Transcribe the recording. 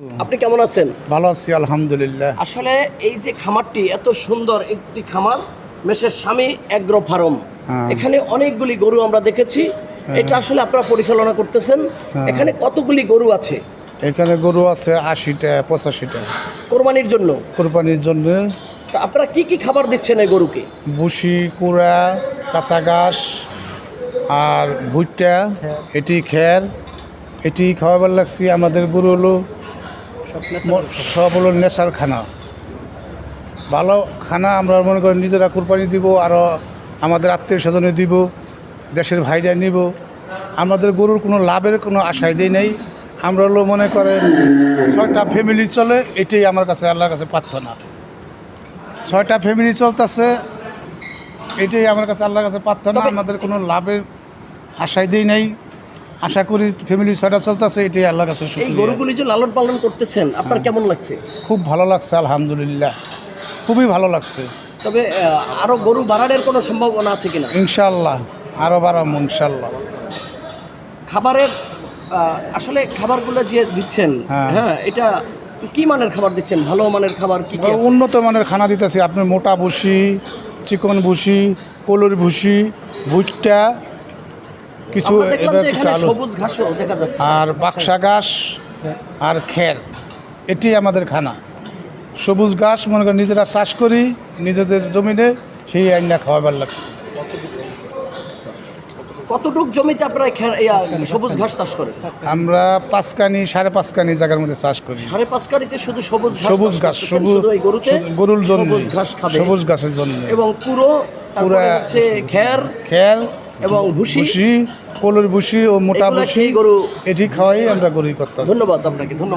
আপনি কেমন আছেন? ভালো আছি আলহামদুলিল্লাহ। আসলে এই যে খামারটি এত সুন্দর একটি খামার মেসের স্বামী অ্যাগ্রো ফার্ম। হ্যাঁ। এখানে অনেকগুলি গরু আমরা দেখেছি। এটা আসলে আপনারা পরিচালনা করতেছেন। হ্যাঁ। এখানে কতগুলি গরু আছে? এখানে গরু আছে আশিটা পঁচাশিটা। কোরবানির জন্য? কোরবানির জন্য। তা আপনারা কি কি খাবার দিচ্ছেন এই গরুকে? বুসি কুড়া কাঁচা ঘাস আর ভুট্টা এটি খের। এটি খাওয়াবার লাগছি আমাদের গরু হলো সব হলো নেশার খানা। ভালো খানা আমরা মনে করি নিজেরা কোরবানি দিব আরও আমাদের আত্মীয় স্বজনে দিব দেশের ভাইরা নিব। আমাদের গরুর কোনো লাভের কোনো আশাই দেই নেই। আমরা হলো মনে করেন ছয়টা ফ্যামিলি চলে এটাই আমার কাছে আল্লাহর কাছে প্রার্থনা। ছয়টা ফ্যামিলি চলতেছে এটাই আমার কাছে আল্লাহর কাছে প্রার্থনা। আমাদের কোনো লাভের আশাই দেই নাই। আশা করি ফ্যামিলি ছয়টা চলতেছে এটাই আল্লাহর কাছে এই গরুগুলি যে লালন পালন করতেছেন আপনার কেমন লাগছে? খুব ভালো লাগছে আলহামদুলিল্লাহ। খুবই ভালো লাগছে। তবে আহ, আরও গরু বাড়ানোর কোনো সম্ভাবনা আছে কিনা? ইনশাল্লাহ আরও বাড়াম ইনশাল্লাহ খাবারের আসলে খাবারগুলো যে দিচ্ছেন হ্যাঁ। হ্যাঁ এটা কি মানের খাবার দিচ্ছেন? ভালো মানের খাবার কি কি উন্নত মানের খানা দিতেছি আপনি মোটা ভুসি চিকন ভুসি কলুর ভুসি ভুট্টা কিছু এবার যাচ্ছে। আর বাক্সা ঘাস আর খের। এটি আমাদের খানা। সবুজ ঘাস মনে করি নিজেরা চাষ করি নিজেদের জমিনে সেই আইনা খাওয়াবার লাগছে। কতটুক জমিতে আপনারা খে- ইয়া, সবুজ ঘাস চাষ করেন? আমরা পাঁচকানি সাড়ে পাঁচকানি জায়গার মধ্যে চাষ করি। সাড়ে পাঁচ কারিতে শুধু সবুজ ঘাস সবুজ ঘাস সবুজ গরুতে? গরুর জন্য সবুজ ঘাস খাবে। সবুজ ঘাসের জন্য। এবং পুরো পুরা- হচ্ছে খের খের এবং ভুসি কলুর ভুসি ও মোটা ভুষি ভুসি গরু? এটি খাওয়াই আমরা গরুই করতে ধন্যবাদ আপনাকে ধন্যবাদ।